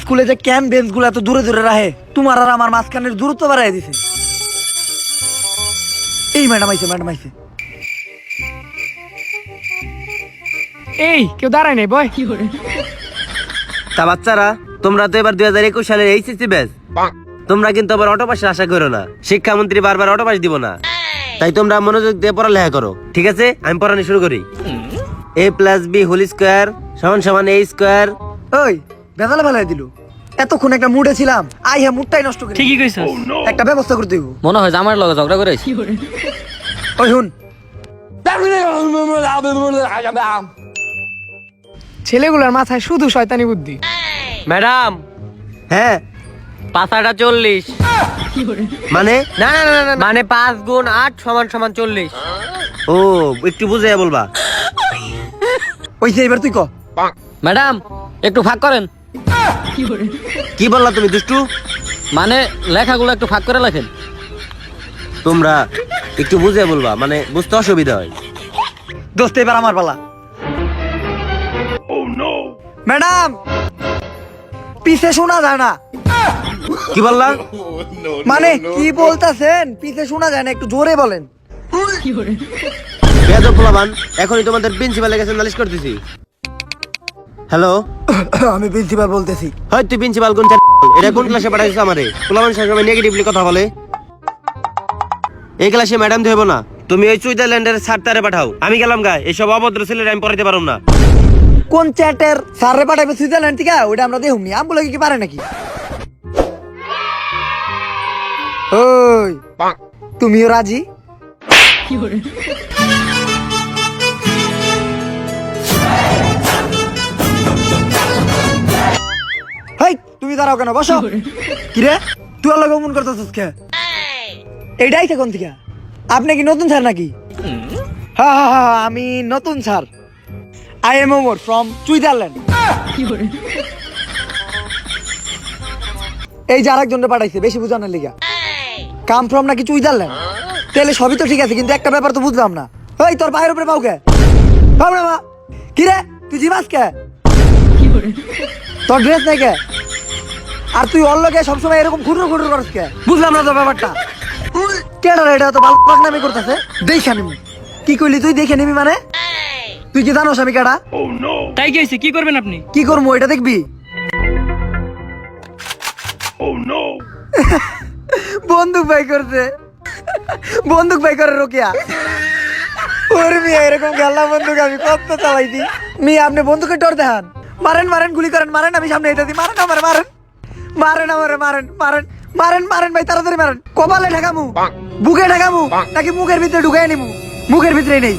স্কুলে যে ক্যাম্প বেঞ্চগুলো এত দূরে দূরে রাখে তোমার আর আমার মাঝখানের দূরত্ব বাড়াই দিছে। এই ম্যাডাম আইছে ম্যাডাম আইছে। এই কেউ দাঁড়ায় নাই বয়। কি করে? তা বাচ্চারা তোমরা তো এবার দুই হাজার একুশ সালের এইচএসসি ব্যাচ তোমরা কিন্তু আবার অটো পাসের আশা করো না। শিক্ষামন্ত্রী বারবার অটো পাস দিব না। তাই তোমরা মনোযোগ দিয়ে পড়ালেখা করো। ঠিক আছে? আমি পড়ানো শুরু করি। A plus B whole square সমান সমান এ স্কোয়ার ওই বেদালে ফেলাই দিল। এতক্ষণ একটা মুডে ছিলাম। আই হ্যাঁ মুডটাই নষ্ট করে। ঠিকই কইছ একটা ব্যবস্থা করতে হইব মনে হয় যে আমার লগে ঝগড়া করে। ওই শুন। ছেলেগুলোর মাথায় শুধু শয়তানি বুদ্ধি। ম্যাডাম হ্যাঁ। পাঁচাটা চল্লিশ। মানে? না না না মানে পাঁচ গুণ আট সমান সমান চল্লিশ। ও একটু বুঝে বলবা। ওইছে এবার তুই ক। ম্যাডাম একটু ফাঁক করেন। কি বললা তুমি দুষ্টু? মানে লেখাগুলো একটু ফাঁক করে লেখেন। তোমরা একটু বুঝে বলবা মানে বুঝতে অসুবিধা হয়। দোস্ত এবার আমার পালা। ম্যাডাম পিছে শোনা যায় না। কি বললা? মানে কি বলতাছেন? পিছে শোনা যায় না একটু জোরে বলেন। এখনই তোমাদের প্রিন্সিপালের কাছে নালিশ করতেছি। হ্যালো আমি প্রিন্সিপাল বলতেছি। হয় তুই প্রিন্সিপাল কোন এটা কোন ক্লাসে পাঠাইছিস আমারে? পোলাবান সবসময় নেগেটিভলি কথা বলে। এই ক্লাসে ম্যাডাম ধরবো না। তুমি ওই সুইজারল্যান্ডের সারতারে পাঠাও। আমি গেলাম গা এসব অভদ্র ছেলের আমি পড়াইতে পারব না। কোন চ্যাটের স্যারে পাঠাইবে সুইজারল্যান্ড থেকে? ওইটা আমরা দেখুমনি আম বলে কি পারে নাকি? ওই। তুমিও রাজি? হেই দাঁড়াও কেন? বসো। কিরে? তুই আল্লাহ মন করতেছিস কে? এইটাই কোন থেকে? আপনি কি নতুন স্যার নাকি? হ্যাঁ হ্যাঁ হ্যাঁ আমি নতুন sir. I am Omar from Switzerland এই যে আরেকজনকে পাঠাইছে বেশি বুঝানোর লিগা। কাম ফ্রম নাকি সুইজারল্যান্ড তাহলে সবই তো ঠিক আছে কিন্তু একটা ব্যাপার তো বুঝলাম না। ওই তোর বাইরের উপরে পাও কে? পাও না মা। কি রে তুই জিমাস কে? তোর ড্রেস নাই কে? আর তুই অন্য কে সবসময় এরকম খুটুর খুটুর করস কে? বুঝলাম না তো ব্যাপারটা। কেডা এটা তো ভালো নামি করতেছে। দেখে নিবি। কি কইলি তুই? দেখে নিবি মানে? তুই কি জানোস আমি কেডা? তাই কি কি করবেন আপনি? কি করব এটা দেখবি? বন্দুক বাই করছে। বন্দুক বাই করে রোকিয়া। ওরে মিয়া এরকম গেল্লা বন্দুক আমি কত চালাইছি। মিয়া আপনি বন্দুকের ডর দেখান। মারেন মারেন গুলি করেন মারেন আমি সামনে এটা দিই মারেন আমার মারেন। মারেন আমার মারেন মারেন মারেন মারেন ভাই তাড়াতাড়ি মারেন। কপালে ঢাকামু বুকে ঢাকামু নাকি মুখের ভিতরে ঢুকাই নিমু? মুখের ভিতরে নেই।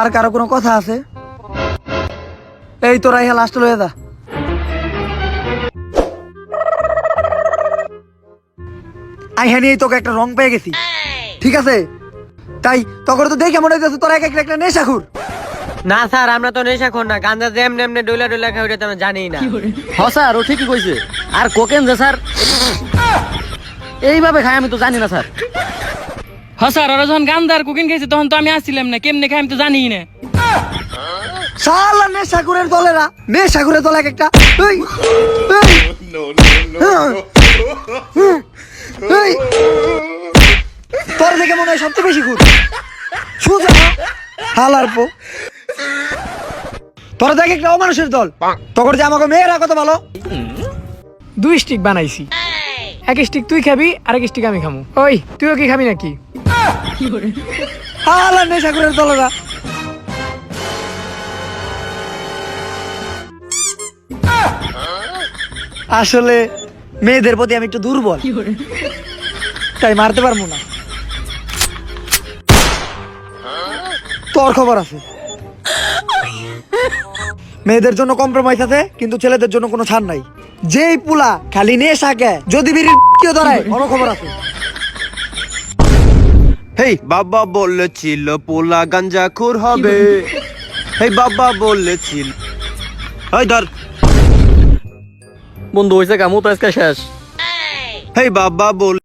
আর কারও কোনো কথা আছে? এই তোরা ইহা লাস্ট লয়ে যা আইহা নিয়ে তোকে একটা রং পেয়ে গেছি। ঠিক আছে? তাই তখন তো দেখে মনে হচ্ছে তোরা এক একটা একটা নেশাখুর। না স্যার আমরা তো নেশা খোর না গাঞ্জা যে এমনি এমনি ডইলা ডইলা খাই ওটা তো আমরা জানি না। হ স্যার ও ঠিকই কইছে। আর কোকেন যে স্যার এইভাবে খাই আমি তো জানি না স্যার। হ্যাঁ স্যার ওরা যখন গান্দার কুকিং খাইছে তখন তো আমি আসছিলাম না কেমনে খাই আমি তো জানি না। শালা নেশাখুরের দলেরা নেশাখুরের দল এক একটা। এই, এই। তোর দেখে মনে হয় সবচেয়ে বেশি খুব সুজা হালার পো তোরা দেখ একটা অমানুষের দল। তখন যে আমাকে মেয়েরা কত ভালো? দুই স্টিক বানাইছি। এক স্টিক তুই খাবি আর এক স্টিক আমি খামু। ওই তুইও কি খাবি নাকি? হালার নেশাখুরের দলেরা আসলে মেয়েদের প্রতি আমি একটু দুর্বল। তাই মারতে পারব না। তোর খবর আছে। মেয়েদের জন্য কম্প্রোমাইজ আছে কিন্তু ছেলেদের জন্য কোনো ছাড় নাই। যেই পুলা খালি নিয়ে শাকে যদি বিড়ির কেউ ধরায় কোনো খবর আছে। হেই বাবা বলেছিল পোলা গাঞ্জা খুর হবে। হেই বাবা বলেছিল ওই ধর বন্ধু হয়েছে কামু তো আজকে শেষ। হেই বাবা বল।